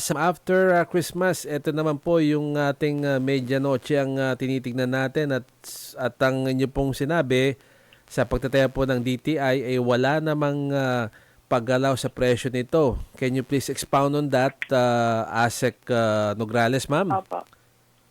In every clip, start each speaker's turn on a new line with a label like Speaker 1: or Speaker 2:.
Speaker 1: Sa- After uh, Christmas, ito naman po yung ating uh, medianoche ang uh, tinitignan natin at at ang inyo pong sinabi sa pagtataya po ng DTI ay wala namang uh, paggalaw sa presyo nito. Can you please expound on that, uh, ASEC uh, Nograles, ma'am?
Speaker 2: Opo.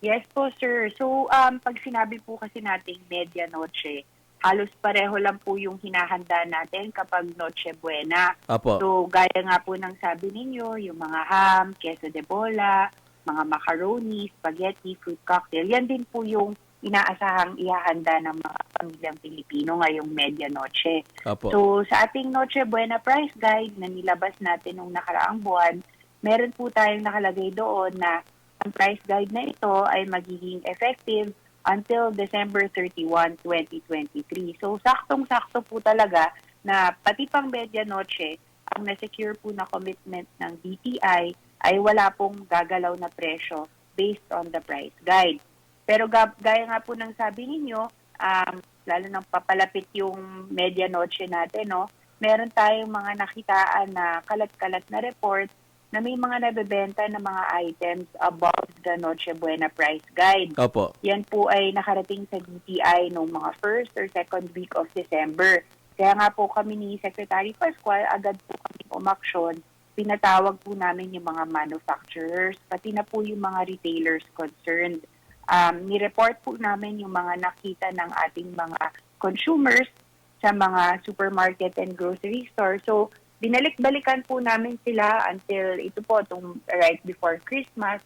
Speaker 2: Yes po, sir. So, um, pag sinabi po kasi nating medianoche, halos pareho lang po yung hinahanda natin kapag Noche Buena.
Speaker 1: Apo.
Speaker 2: So, gaya nga po ng sabi ninyo, yung mga ham, queso de bola, mga macaroni, spaghetti, fruit cocktail, yan din po yung inaasahang ihahanda ng mga pamilyang Pilipino ngayong medianoche.
Speaker 1: Apo.
Speaker 2: So, sa ating Noche Buena Price Guide na nilabas natin nung nakaraang buwan, meron po tayong nakalagay doon na ang price guide na ito ay magiging effective until December 31, 2023. So, saktong-sakto po talaga na pati pang medianoche, ang na-secure po na commitment ng DTI ay wala pong gagalaw na presyo based on the price guide. Pero ga- gaya nga po ng sabi ninyo, um, lalo nang papalapit yung medianoche natin, no, meron tayong mga nakitaan na kalat-kalat na report na may mga nabebenta na mga items above the Noche Buena price guide.
Speaker 1: Opo.
Speaker 2: Yan po ay nakarating sa DTI noong mga first or second week of December. Kaya nga po kami ni Secretary Pascual, agad po kami umaksyon. Pinatawag po namin yung mga manufacturers, pati na po yung mga retailers concerned. Um, ni-report po namin yung mga nakita ng ating mga consumers sa mga supermarket and grocery store. So, binalik-balikan po namin sila until ito po, itong right before Christmas.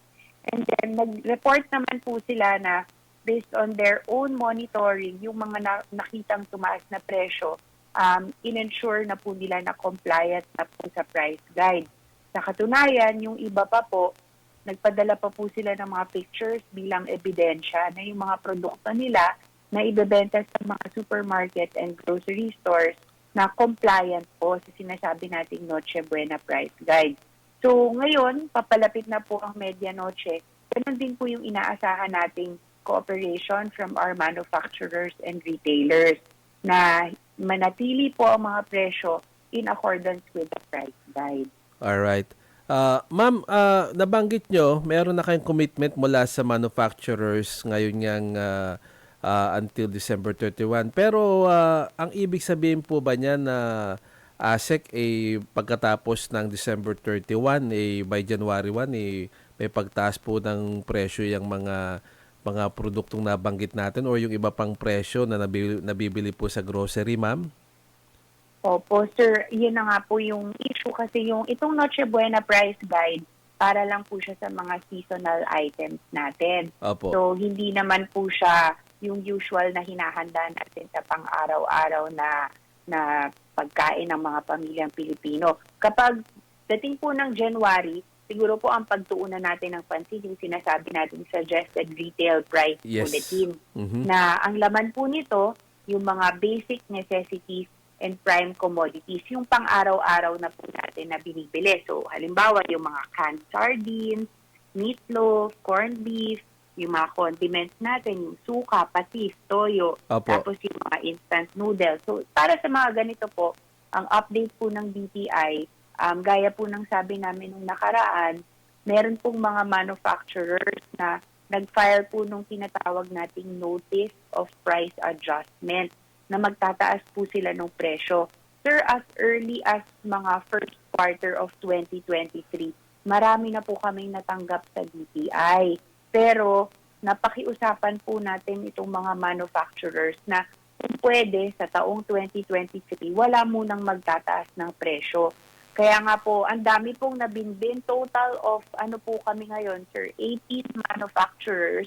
Speaker 2: And then, nag-report naman po sila na based on their own monitoring, yung mga na- nakitang tumaas na presyo, um, in-ensure na po nila na compliant na po sa price guide. Sa katunayan, yung iba pa po, nagpadala pa po sila ng mga pictures bilang ebidensya na yung mga produkto nila na ibebenta sa mga supermarket and grocery stores na compliant po sa sinasabi nating Noche Buena Price Guide. So ngayon, papalapit na po ang medianoche. Ganun din po yung inaasahan nating cooperation from our manufacturers and retailers na manatili po ang mga presyo in accordance with the price guide.
Speaker 1: All right. Uh, ma'am, uh, nabanggit nyo, meron na kayong commitment mula sa manufacturers ngayon yang uh, uh, until December 31. Pero uh, ang ibig sabihin po ba niya na ASEC eh, pagkatapos ng December 31 eh, by January 1 eh, may pagtaas po ng presyo yung mga mga produktong nabanggit natin or yung iba pang presyo na nabili, nabibili po sa grocery, ma'am?
Speaker 2: Opo, sir. Yun na nga po yung issue kasi yung itong Noche Buena Price Guide para lang po siya sa mga seasonal items natin.
Speaker 1: Opo.
Speaker 2: So, hindi naman po siya yung usual na hinahanda natin sa pang-araw-araw na na pagkain ng mga pamilyang Pilipino. Kapag dating po ng January, siguro po ang pagtuunan natin ng pansin yung sinasabi natin suggested retail price
Speaker 1: Yes.
Speaker 2: bulletin
Speaker 1: Mhm.
Speaker 2: na ang laman po nito, yung mga basic necessities and prime commodities, yung pang-araw-araw na po natin na binibili. So, halimbawa, yung mga canned sardines, meatloaf, corned beef, yung mga condiments natin, yung suka, patis, toyo,
Speaker 1: Opo.
Speaker 2: tapos yung mga instant noodles. So, para sa mga ganito po, ang update po ng DTI, um, gaya po ng sabi namin nung nakaraan, meron pong mga manufacturers na nag-file po nung tinatawag nating notice of price adjustment na magtataas po sila ng presyo. Sir, as early as mga first quarter of 2023, marami na po kaming natanggap sa DTI. Pero napakiusapan po natin itong mga manufacturers na kung pwede sa taong 2023, wala munang magtataas ng presyo. Kaya nga po, ang dami pong nabinbin. Total of, ano po kami ngayon, sir, 18 manufacturers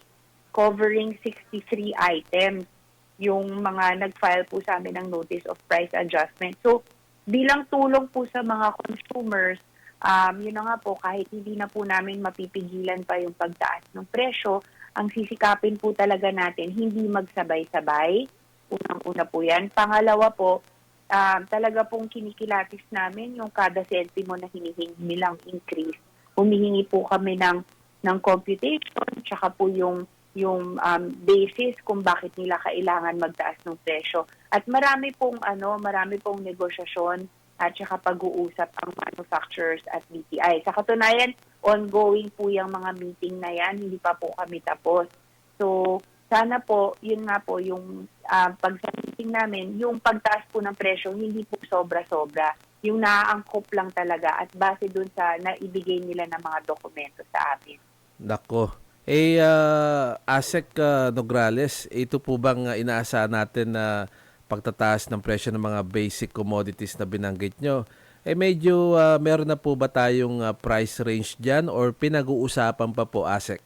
Speaker 2: covering 63 items yung mga nag-file po sa amin ng notice of price adjustment. So, bilang tulong po sa mga consumers, um, yun na nga po, kahit hindi na po namin mapipigilan pa yung pagtaas ng presyo, ang sisikapin po talaga natin, hindi magsabay-sabay. Unang-una po yan. Pangalawa po, um, talaga pong kinikilatis namin yung kada sentimo na hinihingi nilang increase. Humihingi po kami ng, ng computation, tsaka po yung yung um, basis kung bakit nila kailangan magtaas ng presyo. At marami pong ano, marami pong negosyasyon at saka pag-uusap ang manufacturers at BPI. Sa katunayan, ongoing po yung mga meeting na yan, hindi pa po kami tapos. So, sana po, yun nga po, yung ah, pag sa meeting namin, yung pagtaas po ng presyo, hindi po sobra-sobra. Yung naaangkop lang talaga at base dun sa naibigay nila ng mga dokumento sa amin.
Speaker 1: Nako. Eh, uh, Asek uh, Nograles, ito po bang uh, inaasahan natin na pagtataas ng presyo ng mga basic commodities na binanggit nyo? Eh medyo uh, meron na po ba tayong uh, price range dyan or pinag-uusapan pa po, Asek?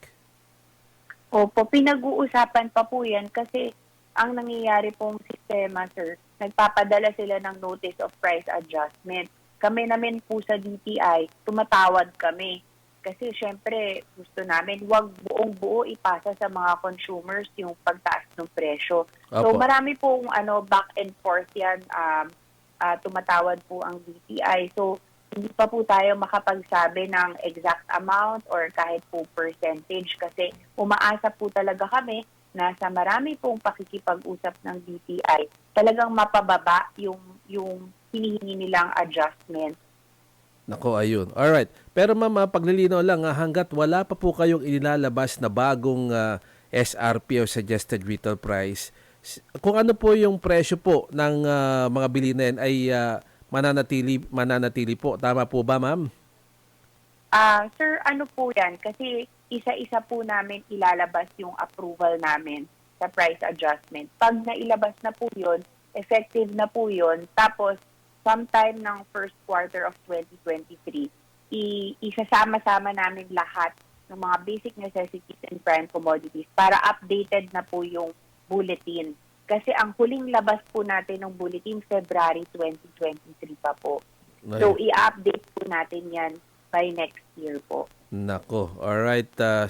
Speaker 2: Opo, pinag-uusapan pa po yan kasi ang nangyayari pong sistema, sir, nagpapadala sila ng notice of price adjustment. Kami namin po sa DTI, tumatawad kami. Kasi syempre, gusto namin, wag buong buo ipasa sa mga consumers yung pagtaas ng presyo. So
Speaker 1: Opo.
Speaker 2: marami pong ano, back and forth yan. Um, ah, tumatawad po ang DTI. So hindi pa po tayo makapagsabi ng exact amount or kahit po percentage kasi umaasa po talaga kami na sa marami pong pakikipag-usap ng DTI, talagang mapababa yung yung hinihingi nilang adjustment.
Speaker 1: Nako, ayun. Alright. Pero ma'am, ah, paglilinaw lang, ah, hanggat wala pa po kayong inilalabas na bagong ah, SRP o Suggested Retail Price, kung ano po yung presyo po ng ah, mga yan ay ah, mananatili, mananatili po. Tama po ba, ma'am?
Speaker 2: Ah, sir, ano po 'yan? Kasi isa-isa po namin ilalabas yung approval namin sa price adjustment. Pag nailabas na po 'yon, effective na po 'yon. Tapos sometime ng first quarter of 2023, i- isasama-sama namin lahat ng mga basic necessities and prime commodities para updated na po yung bulletin. Kasi ang huling labas po natin ng bulletin February 2023 pa po. So
Speaker 1: Ayun.
Speaker 2: i-update po natin 'yan by next year po.
Speaker 1: Nako. Alright. ah,